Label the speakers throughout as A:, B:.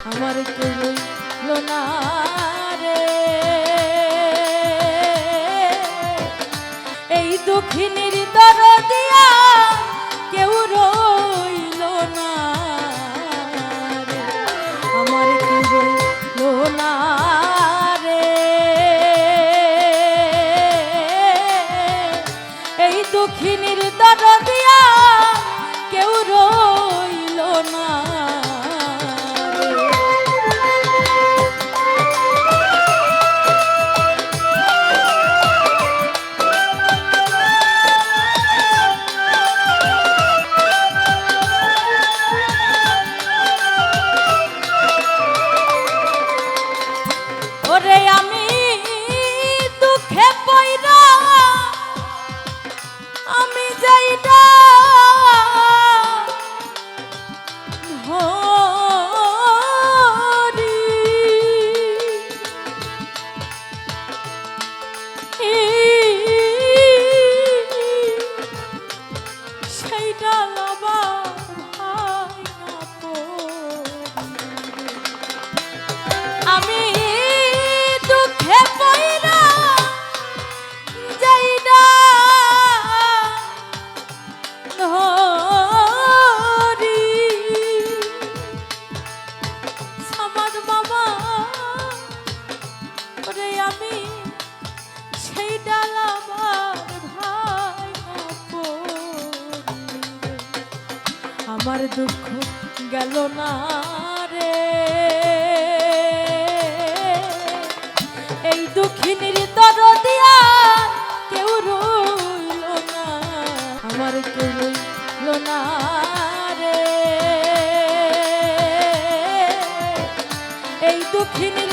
A: আমার কেউ এই দুঃখিনীর দর দিয়া কেউ রইল আমার কেউ এই দুঃখিনীর দর দিয়া কেউ রইল না আমার দুঃখ গেল না রে। এই দুঃখিনীর তর দিয়া কেউ রইল না। আমার কেউ রইল না রে। এই দুঃখিনীর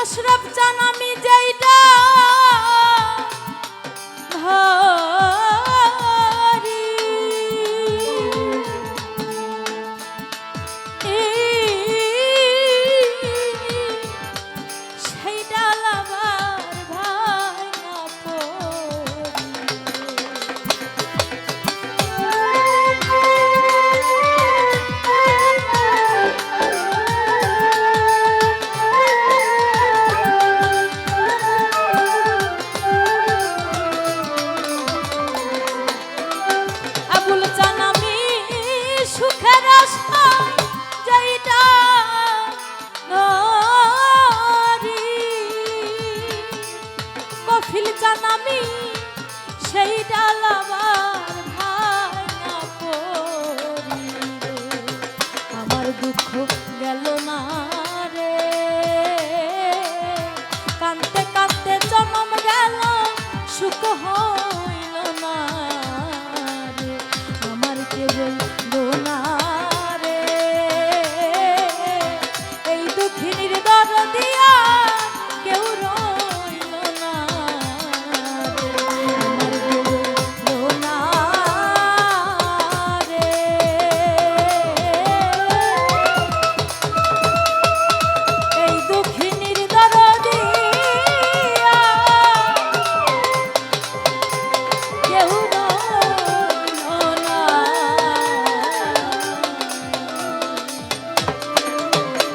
A: আশরাফ জান আমি যেইটা জান আমি সেই ডালাবার ভাঙা পড়ি আমার দুঃখ গেল না।